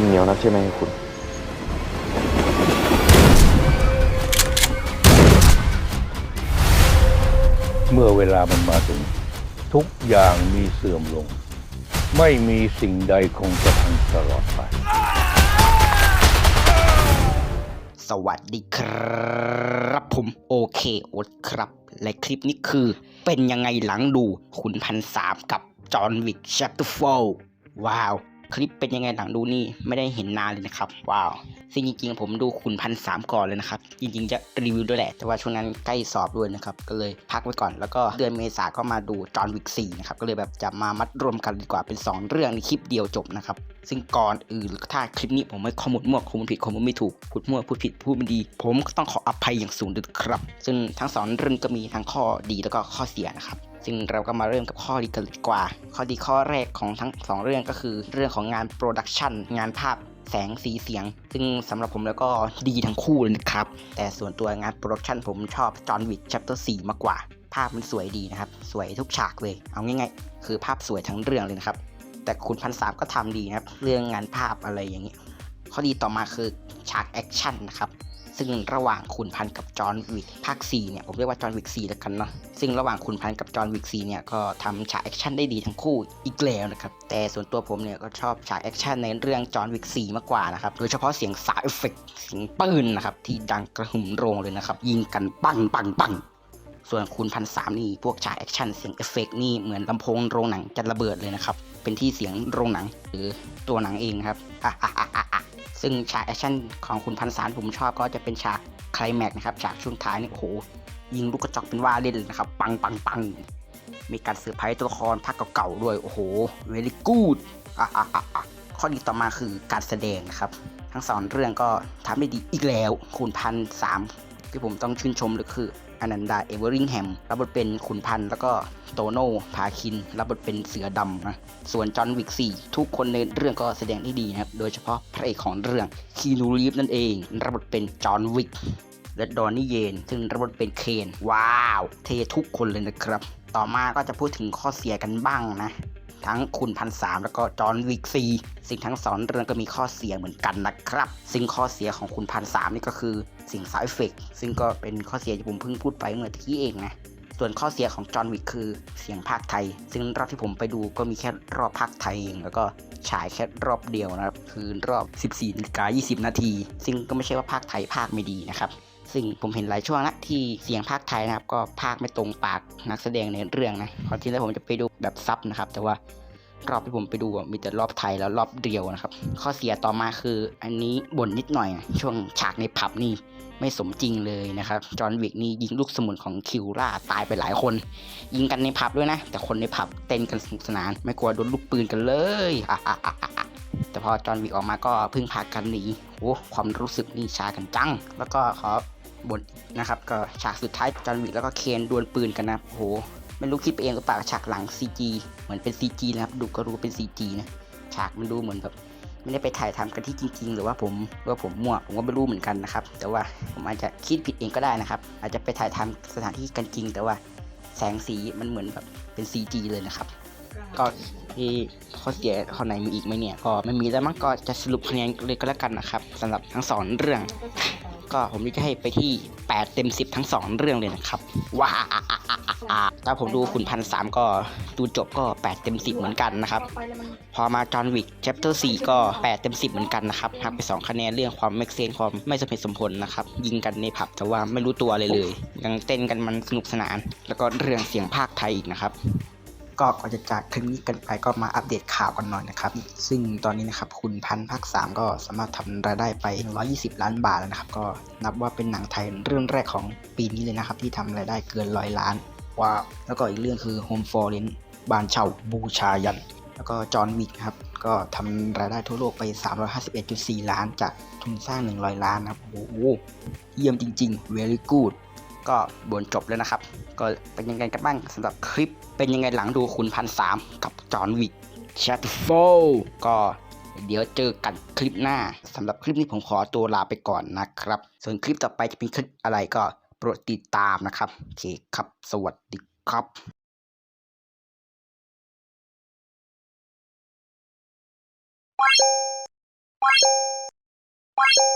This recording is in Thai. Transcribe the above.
มึงเหนียวนักใช่ไหมคุณ เมื่อเวลามันมาถึง ทุกอย่างมีเสื่อมลง ไม่มีสิ่งใดคงจะทันตลอดไป สวัสดีครับผมโอเคโอ๊ตครับ และคลิปนี้คือเป็นยังไงหลังดูขุนพันสามกับจอห์นวิกแชปเตอร์โฟว้าว คลิปเป็นยังไงหลังดูนี่ไม่ได้เห็นนานเลยนะครับ ว้าวซึ่งจริงๆ ผมดูขุนพันสามก่อนเลยนะครับ จริงๆ จะรีวิวด้วยแหละ แต่ว่าช่วงนั้นใกล้สอบด้วยนะครับ ก็เลยพักไว้ก่อน แล้วก็เดือนเมษาก็มาดูจอห์นวิกสี่นะครับ ก็เลยแบบจะมามัดรวมกันดีกว่าเป็น 2 เรื่องในคลิปเดียวจบนะครับ ซึ่งก่อนอื่นถ้าคลิปนี้ผมไม่ข้อมูลมั่วข้อมูลผิดข้อมูลไม่ถูกพูดมั่วพูดผิดพูดไม่ดี ผมก็ต้องขออภัยอย่างสูงด้วยครับ ซึ่งทั้งสองเรื่องก็มีทั้งข้อดีแล้วก็ข้อเสียนะครับ ซึ่งเราก็มาเริ่มกับข้อดีกันดีกว่า ข้อดีข้อแรกของทั้งสองเรื่องก็คือ เรื่องของงานโปรดักชันงานภาพแสงสีเสียง ซึ่งสำหรับผมแล้วก็ดีทั้งคู่เลยนะครับ แต่ส่วนตัวงานโปรดักชันผมชอบจอห์นวิก chapter 4มากกว่า ภาพมันสวยดีนะครับ สวยทุกฉากเลย เอาง่ายๆ คือภาพสวยทั้งเรื่องเลยนะครับ แต่คุณพันสามก็ทำดีนะครับ เรื่องงานภาพอะไรอย่างนี้ข้อดีต่อมาคือฉากแอคชั่นนะครับ ซึ่งระหว่างขุนพันกับจอห์นวิกภาค4เนี่ยผมเรียกว่าจอห์นวิก4แล้วกันเนาะซึ่งระหว่างขุนพันกับจอห์นวิก4เนี่ยก็ทำฉากแอคชั่นได้ดีทั้งคู่อีกแล้วนะครับแต่ส่วนตัวผมเนี่ยก็ชอบฉากแอคชั่นในเรื่องจอห์นวิก4มากกว่านะครับโดยเฉพาะเสียงสายเอฟเฟกต์เสียงปืนนะครับที่ดังกระหึ่มโรงเลยนะครับยิงกันปังปังปังส่วนคูณพันสามนี่พวกฉากแอคชั่นเสียงเอฟเฟกต์นี่เหมือนลำโพงโรงหนังจะระเบิดเลยนะครับ เป็นที่เสียงโรงหนังหรือตัวหนังเองครับอะอะอะ ซึ่งฉากแอคชั่นของคุณพันสารผมชอบก็จะเป็นฉากไคลแม็กนะครับฉากช่วงท้ายนี่โอ้โหยิงลูกกระจอกเป็นว่าเล่นเลยนะครับ ปังปังปังมีการเสือร์ไพรตัวละครภาคเก่าๆด้วย โอ้โห very good อะอะอะอะข้อดีต่อมาคือการแสดงนะครับ ทั้งสองเรื่องก็ทำได้ดีอีกแล้ว คูณพันสาม ที่ผมต้องชื่นชมเลยคืออนันดาเอเวอริงแฮมรับบทเป็นขุนพันธ์แล้วก็โตโน่พาคิน รับบทเป็นเสือดำนะส่วนจอห์นวิกสี่ทุกคนในเรื่องก็แสดงได้ดีนะครับ โดยเฉพาะพระเอกของเรื่องคีนูรีฟนั่นเอง รับบทเป็นจอห์นวิกและดอนนี่เยน ซึ่งรับบทเป็นเคน ว้าว เททุกคนเลยนะครับ ต่อมาก็จะพูดถึงข้อเสียกันบ้างนะ ทั้งคุณพันสามแล้วก็จอห์นวิกซีสิ่งทั้งสองเรื่องก็มีข้อเสียเหมือนกันนะครับ ซึ่งข้อเสียของคุณพันสามนี่ก็คือสิ่งสายเฟกซึ่งก็เป็นข้อเสียที่ผมเพิ่งพูดไปเมื่อตะกี้เองนะส่วนข้อเสียของจอห์นวิกคือเสียงภาคไทย ซึ่งรอบที่ผมไปดูก็มีแค่รอบภาคไทยเองแล้วก็ฉายแค่รอบเดียวนะครับ คือรอบ 14นาฬิกา20 นาที ซึ่งก็ไม่ใช่ว่าภาคไทยภาคไม่ดีนะครับ ซึ่งผมเห็นหลายช่วงนะที่เสียงภาคไทยนะครับ ก็ภาคไม่ตรงปากนักแสดงในเรื่องนะพอที่แล้วผมจะไปดูแบบซับนะครับ แต่ว่ารอบที่ผมไปดูมีแต่รอบไทยแล้วรอบเดียวนะครับ ข้อเสียต่อมาคืออันนี้บ่นนิดหน่อยนะช่วงฉากในผับนี่ไม่สมจริงเลยนะครับ จอห์นวิกนี่ยิงลูกสมุนของคิวราตายไปหลายคน ยิงกันในผับด้วยนะ แต่คนในผับเต้นกันสนุกสนาน ไม่กลัวโดนลูกปืนกันเลยอะอะอะอะแต่พอจอห์นวิกออกมาก็พึ่งพากันหนีโอ้ความรู้สึกนี่ชากันจัง แล้วก็ขอ บทนะครับก็ฉากสุดท้ายจอห์นวิกแล้วก็เคนดวลปืนกันนะโหไม่รู้คิดไปเองหรือเปล่าฉากหลัง CG เหมือนเป็น CG นะครับดูก็รู้เป็น CG นะฉากมันดูเหมือนแบบไม่ได้ไปถ่ายทำกันที่จริง ๆ หรือว่าผมหรือว่าผมมั่วผมก็ไม่รู้เหมือนกันนะครับ แต่ว่าผมอาจจะคิดผิดเองก็ได้นะครับ อาจจะไปถ่ายทำสถานที่กันจริง แต่ว่าแสงสีมันเหมือนแบบเป็น CG เลยนะครับ ก็ที่ข้อเสียข้อไหนมีอีกไหมเนี่ย ก็ไม่มีแล้วมั้งก็จะสรุปคะแนนเลยก็แล้วกันนะครับสำหรับทั้งสองเรื่อง ก็ผมจะให้ไปที่ 8 เต็ม 10 ทั้ง 2 เรื่องเลยนะครับว้าถ้าผมดูขุนพันสามก็ดูจบก็ 8 เต็ม 10 เหมือนกันนะครับ พอมาจอห์นวิก chapter 4ก็ 8 เต็ม 10 เหมือนกันนะครับหักไป 2 คะแนนเรื่องความไม่เซนความไม่สมเหตุสมผลนะครับ ยิงกันในผับแต่ว่าไม่รู้ตัวเลยเลย ยังเต้นกันมันสนุกสนาน แล้วก็เรื่องเสียงภาคไทยอีกนะครับ ก็ก่อนจะจากคลิปนี้กันไปก็มาอัปเดตข่าวกันหน่อยนะครับ ซึ่งตอนนี้นะครับคุณพันภาค 3 ก็สามารถทำรายได้ไป 120 ล้านบาทแล้วนะครับ ก็นับว่าเป็นหนังไทยเรื่องแรกของปีนี้เลยนะครับ ที่ทำรายได้เกินร้อยล้านว้าวแล้วก็อีกเรื่องคือ Home for Rent บ้านเช่าบูชายัน แล้วก็จอห์นวิกครับก็ทำรายได้ทั่วโลกไป 351.4 ล้านจากทุนสร้าง 100 ล้านนะครับโอ้โหเยี่ยมจริง ๆ very good ก็บนจบแล้วนะครับ ก็เป็นยังไงกันบ้างสำหรับคลิปเป็นยังไงหลังดูคุณพันสามกับจอห์นวิกแชทโฟก็เดี๋ยวเจอกันคลิปหน้าสำหรับคลิปนี้ผมขอตัวลาไปก่อนนะครับ ส่วนคลิปต่อไปจะเป็นคลิปอะไรก็โปรดติดตามนะครับโอเคครับสวัสดีครับครับ